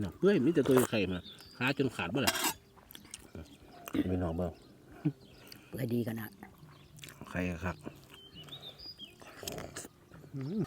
น่ะเปื่อยมีแต่ตัวไข่มาขาจนขาดบ่ล่ะพี่น้องเบิ่งเปื่อยดีกันนะไข่ครับอืม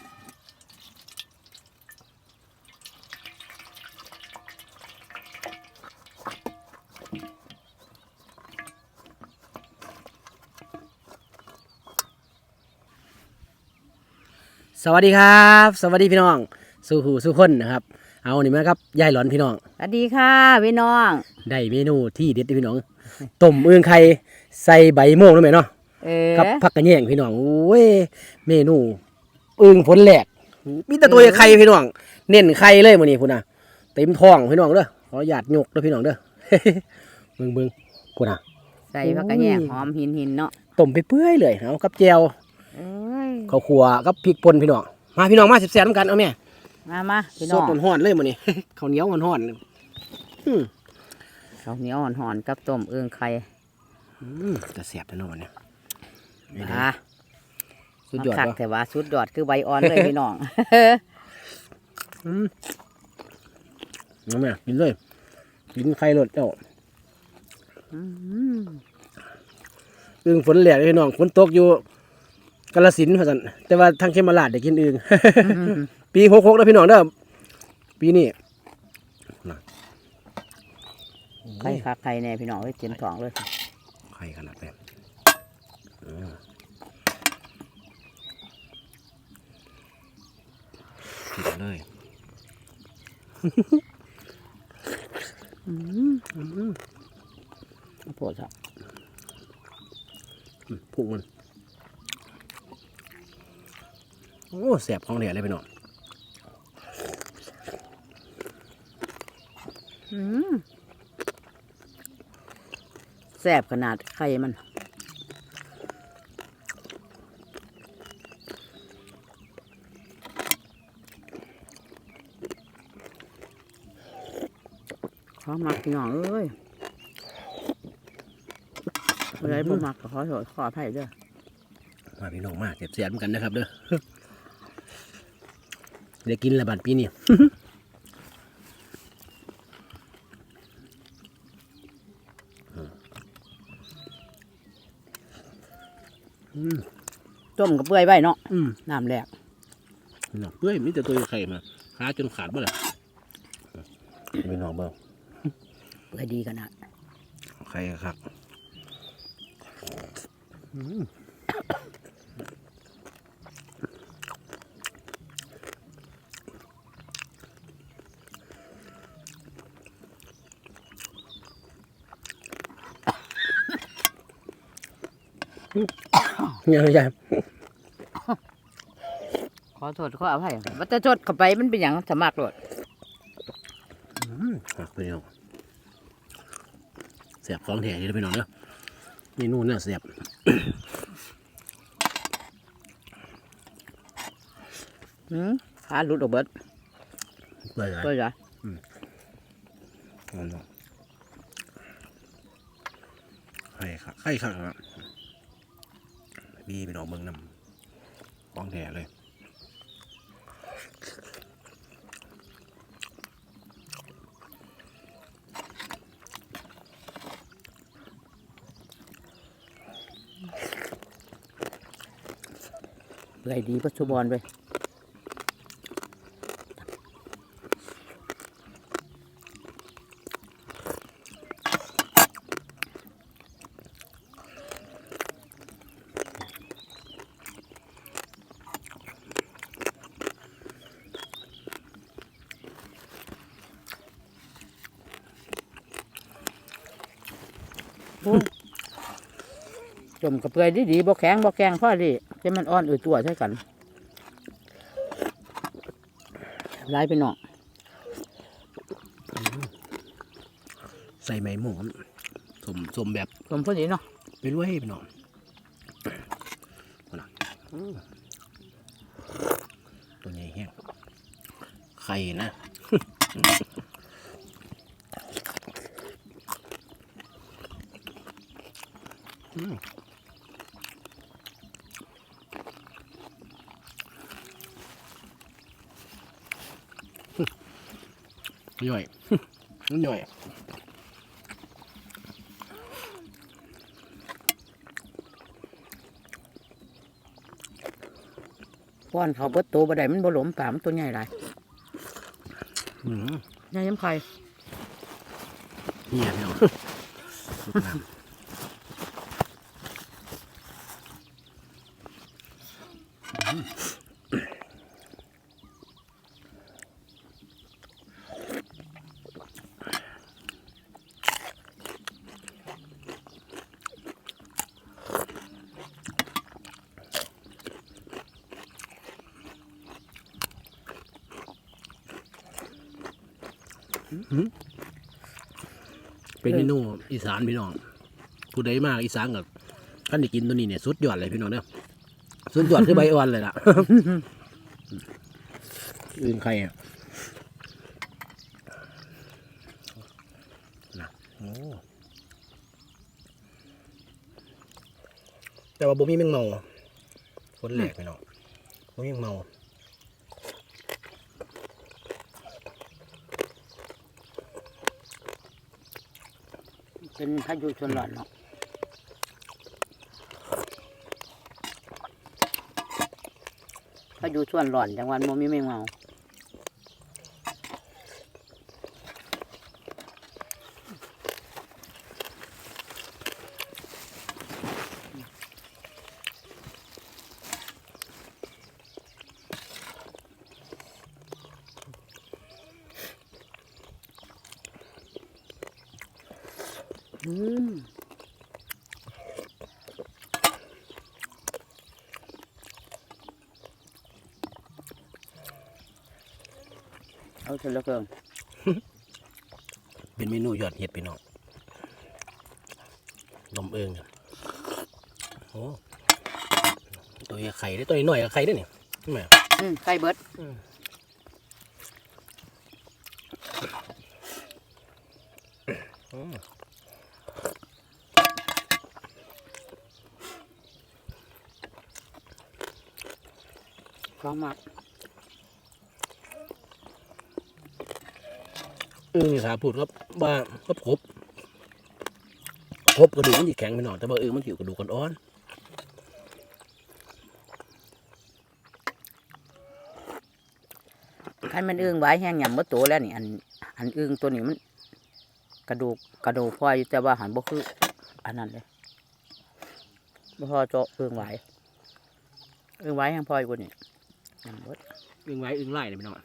สวัสดีครับ สวัสดีพี่น้อง สู่หูสู่คนนะครับ เอานี่มาครับยายหลอนพี่น้อง สวัสดีค่ะพี่น้อง ได้เมนูที่เด็ดเด้อพี่น้องต้มเอืองไข่ใส่ใบโม่งแล้วไหมเนาะเออกับผักกระแยงพี่น้องโอ้ยเมนูเอึงผลแหลกมีแต่ตัวไข่พี่น้อง เน้นไข่เลยมื้อนี้พุ่นน่ะเต็มท้องพี่น้องเด้อขอหยาดยกเด้อพี่น้องเด้อเบิ่งเบิ่งพุ่นน่ะใส่ผักกระแยงโอ้ยหอมหินหินเนาะต้มไปเปื่อยเลยเอากับแจวเอ้ยข้าวคั่วกับพริกป่นพี่น้องมาพี่น้องมาแซ่บๆนำกันเอาแม่ มามาพี่สน้อดงร้อนๆเลยมื้อนี้ ข้าวเหนียวร้อนๆเลยอืมข้าวเหนียวห่อนๆกับต้มเอื้องไข่อืมจะแซ่บแน่นอนเนี่ยอะสุดยอดมาคักวะแต่ว่าสุดยอดคือใบอ่อนเลยพี่น้อง อืมน้ำแม่กินเลยกินไข่รสเจ้าอืมอึ่งฝนแหลกเลยน้องฝนตกอยู่กาลสินธุ์ว่าซั่นแต่ว่าทางเขมราชได้กินอึ่ง ปีหกหกแล้วพี่น้องเด้อปีนี้นะไข่คักไข่แน่พี่น้องเลยเต็มท้องเลยไข่ขนาดแบบกินเลยปวดครับอืมพุงมัน โอ้แสบของแหลเลยพี่น้องอืม แซ่บขนาดไข่มัน ขอมักพี่น้องเอ้ยอะไรบ่มักก็ขอโทษขออภัยเด้อมาพี่น้องมาเสียบเสียบเหมือนกันนะครับเด้อเดี๋ยวกินละบาดปีนี้ ต้มกับเปื่อยไว้เนาะอืมน้ำแรกน่ะเปื่อยมีแต่ตัวไข่มาขาจนขาดบ่ล่ะพี่น้องเบิ่งเปื่อยดีกันนะไข่ครับยังไง ขอโทษขออภัยว่าจะจดเข้าไปมันเป็นอย่างสมัครโลดหักพี่น้องเสียบของแท้เลยพี่น้องเด้อเมนูเนี่ยเสียบหืมขาหลุดออกเบิดเปื่อยเลยเปื่อยจ้ะไข่ครับไข่ครับครับมีพี่น้องเบิ่งนำของแท้เลย เปื่อยดีปัจจุบันไปจมกับเปื่อยดีๆบ่แข็งบ่แข็งพ่อดี จะมันอ่อนอืดตัวใช่กันร้ายไปหน่องใส่ไหมหมูสมสมแบบสมพอดีเนาะไปรวยพี่น้องเอาล่ะตัวใหญ่แห้งไข่นะ ย่อยมันย่อยป้อนเขาเบิดตัวบ่ได้มันบ่หลมปากมันตัวใหญ่หลายอืมใหญ่ยังไข่เหี้ยพี่น้อง เป็นเมนูอีสานพี่น้องผู้ใดมากอีสานกับท่านได้กินตัวนี้เนี่ยสุดยอดเลยพี่น้องเนี่ยสุดยอดคือใบอ่อนเลยล่ะอื่นใครอะนะโอ้แต่ว่าบ่มีแมงเมาคนแหลกพี่น้องบ่มีแมงเมา เป็นพายุชนหลอนเนาะพายุชวนหลอนจังหวันโมมีแมงเมา อืมเอาเสร็จแล้วเกินเป็นเมนูยอดเห็ดพี่น้องนมเอิงอะโอ้ตัวใหญ่ไข่ได้ตัวหน่อยกับไข่ได้เนี่ยใช่ไหมอืมไข่เบิด พร้อมมากเออนี่สาพูดครับว่าก็ครบครบกระดูกมันจะแข็งไปหน่อยแต่ว่าเออมันถิวกระดูกอ่อนคันมันอึ้งไว้แห้งหยำเมื่อตัวแล้วนี่อันอันอึ้งตัวนี้มัน กระดูกกระดูกพออยู่แต่ว่าหันบ่คือ อันนั้นเลยบ่พอเจาะอึ้งไว้อึ้งไว้ยังพออยู่ก ว่านี่ยำเบิดๆอึ้งไว้อึ้งไล่เลยพี่น้อง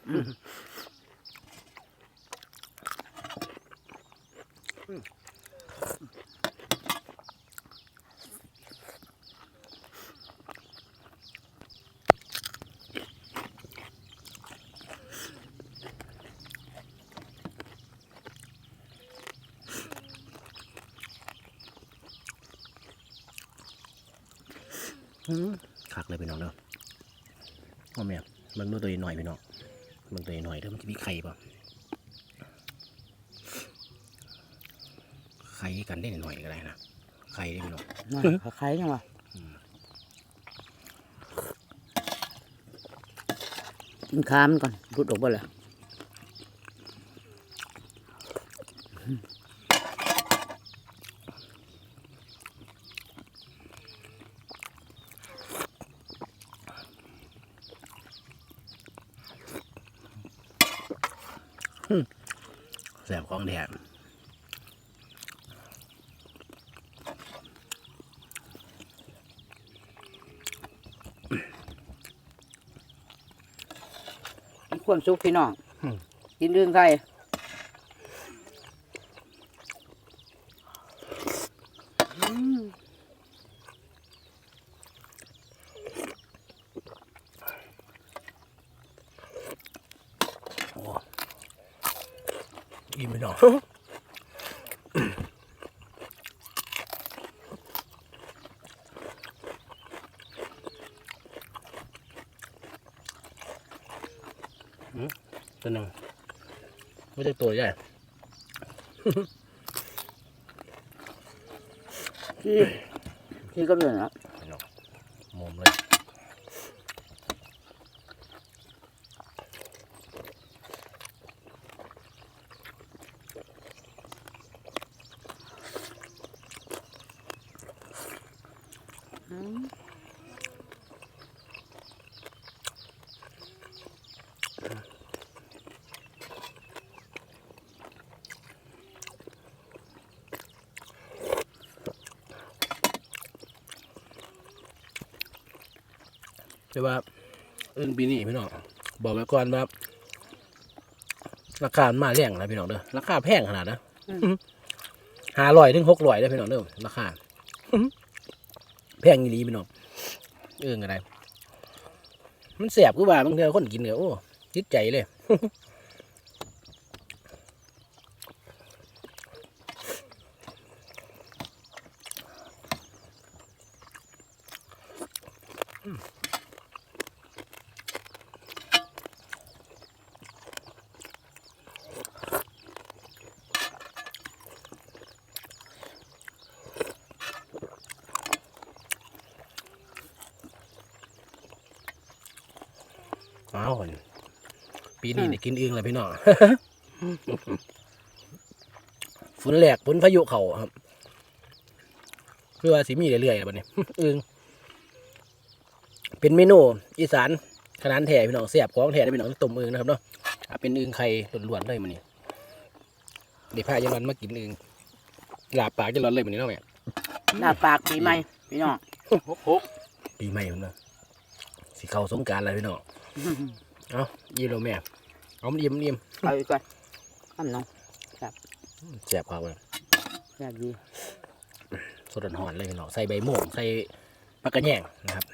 คักเลยพี่น้องเนาะ โอ้แม่มันเมื่อตัวหน่อยพี่น้องมันตัวหน่อยเด้อมันจะมีไข่ป่ะไข่กันได้หน่อยก็ได้นะไข่ได้พี่น้องน่ะคล้ายๆยังวะกินข้ามนก่อนรุดออกไปเลย แสบของแดดมีความสุขพี่น้องกินเรื่องไข่อิ่มพี่น้องอืมตัวหนึ่งไม่ได้ตัวใหญ่ที่ที่ก็เป็นนะพี่น้องมุมเลย แต่ว่าอื่นปีนี้พี่น้องบอกไว้ก่อนว่าราคามันมาแรงนะพี่น้องเด้อราคาแพงขนาดนะห้าร้อยถึงหกร้อยได้อพี่น้องเด้อราคาแพงอีหลีพี่น้องเอื้องอะไรมันแสบกูว่าบางเทีคนกินเนี่ยโอ้จิตใจเลยาวปีนี้เนี่ยกินเองเลยพี่น้องฝนแหลกฝนพายุเขาครับเพื่อว่าสิมีเรื่อยๆแบบนี้เองเป็นเมนูอีสานขนาดแท้พี่น้องเสียบของแท้ได้พี่น้องต้มเองนะครับเนาะอะเป็นอึงไข่ล้วนๆเลยมันนี่เดี๋ยวพายันวันมากินอึงหลาบปากจะร้อนเลยมันนี่เนาะแม่หน้าปากปีใหม่พี่น้องปีใหม่มันเนาะสิเข้าสงกรารอะไรพี่น้อง เอายี่โลแม่เอามันเยี่ยมเยี่ยมเอาอีกก่อนทำน้องแซ่บครับเลยแซ่บดีสดหอนๆเลยพี่น้องใส่ใบม่วงใส่ปลากระแยงนะครับ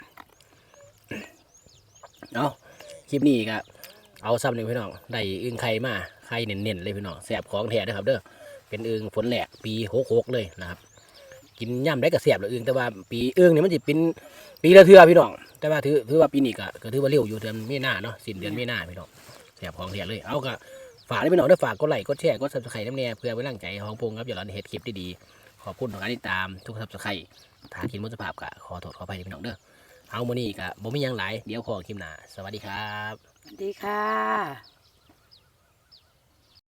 เอาคลิปนี้ก็เอาซ้ำหนึ่งพี่น้องได้อึ่งไข่มาไข่เน้นๆเลยพี่น้องแสบของแท้นะครับ เด้อเป็นอึ่งฝนแหลกปีหกหกเลยนะครับ กินย่ำได้กับแสบเลยอึ่งแต่ว่าปีอึ่งนี่มันจะเป็นปีละเทือพี่น้องแต่ว่าถือถือว่าปีนี้ก็ก็ถือว่าเร็วอยู่เดือนมีนาเนาะสิ้นเดือนมีนาพี่น้องแสบของแท้เลยเอาก็ฝากได้พี่น้องได้ฝากกดไลค์กดแชร์กดซับสไครต์น้ำแน่เพื่อเป็นกำลังใจของพงครับอย่าลืมเห็ดคลิปดีๆขอบคุณของการติดตามทุกซับสไครต์ถ้ากินมุสภาพก็ขอโทษขออภัยพี่น้องเด้อเอาโมนี่ก็บ่มียังหลายเดี๋ยวขอคลิปหน้าสวัสดีครับ สวัสดีค่ะ